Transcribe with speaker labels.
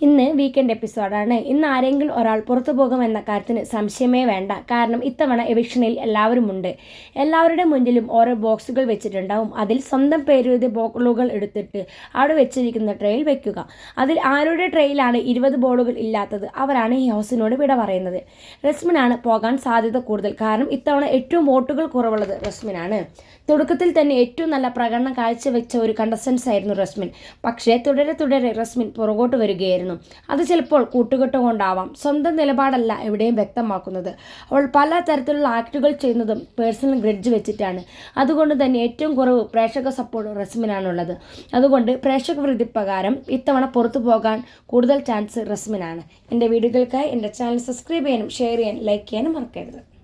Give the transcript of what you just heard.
Speaker 1: ഇന്ന് വീക്കെൻഡ് എപ്പിസോഡാണ് ഇന്ന് ആരെങ്കിലും ഒരാൾ പുറത്തു പോകുമെന്ന കാര്യത്തിന് സംശയമേ വേണ്ട. കാരണം ഇത്തവണ എവിക്ഷനിൽ എല്ലാവരുമുണ്ട്. എല്ലാവരുടെ മുന്നിലും ഓരോ ബോക്സുകൾ വെച്ചിട്ടുണ്ടാവും. അതിൽ സ്വന്തം പേരെഴുതിയ ബോക്സുകൾ എടുത്തിട്ട് അവിടെ വെച്ചിരിക്കുന്ന ട്രെയിൽ വെക്കുക. അതിൽ ആരുടെ ട്രെയിലാണ് ഇരുപത് ബോളുകൾ ഇല്ലാത്തത്? അവരാണ് ഈ ഹൗസിനോട് വിട പറയുന്നത്. റസ്മിനാണ് പോകാൻ സാധ്യത കൂടുതൽ. കാരണം ഇത്തവണ ഏറ്റവും വോട്ടുകൾ കുറവുള്ളത് റസ്മിനാണ്. തുടക്കത്തിൽ തന്നെ ഏറ്റവും നല്ല പ്രകടനം കാഴ്ചവെച്ച ഒരു കണ്ടസ്റ്റൻസ് ആയിരുന്നു റസ്മിൻ. പക്ഷേ തുടരെ തുടരെ റസ്മിൻ പുറകോട്ട് വരികയായിരുന്നു. അത് ചിലപ്പോൾ കൂട്ടുകെട്ട് കൊണ്ടാവാം. സ്വന്തം നിലപാടല്ല എവിടെയും വ്യക്തമാക്കുന്നത്. അവൾ പല തരത്തിലുള്ള ആക്ടുകൾ ചെയ്യുന്നതും പേഴ്സണൽ ഗ്രഡ്ജ് വെച്ചിട്ടാണ്. അതുകൊണ്ട് തന്നെ ഏറ്റവും കുറവ് പ്രേക്ഷക സപ്പോർട്ട് റസ്മിനാണുള്ളത്. അതുകൊണ്ട് പ്രേക്ഷക വൃത്തി പ്രകാരം ഇത്തവണ പുറത്തു പോകാൻ കൂടുതൽ ചാൻസ് റസ്മിനാണ്. എന്റെ വീഡിയോകൾക്കായി എന്റെ ചാനൽ സബ്സ്ക്രൈബ് ചെയ്യാനും ഷെയർ ചെയ്യാനും ലൈക്ക് ചെയ്യാനും മറക്കരുത്.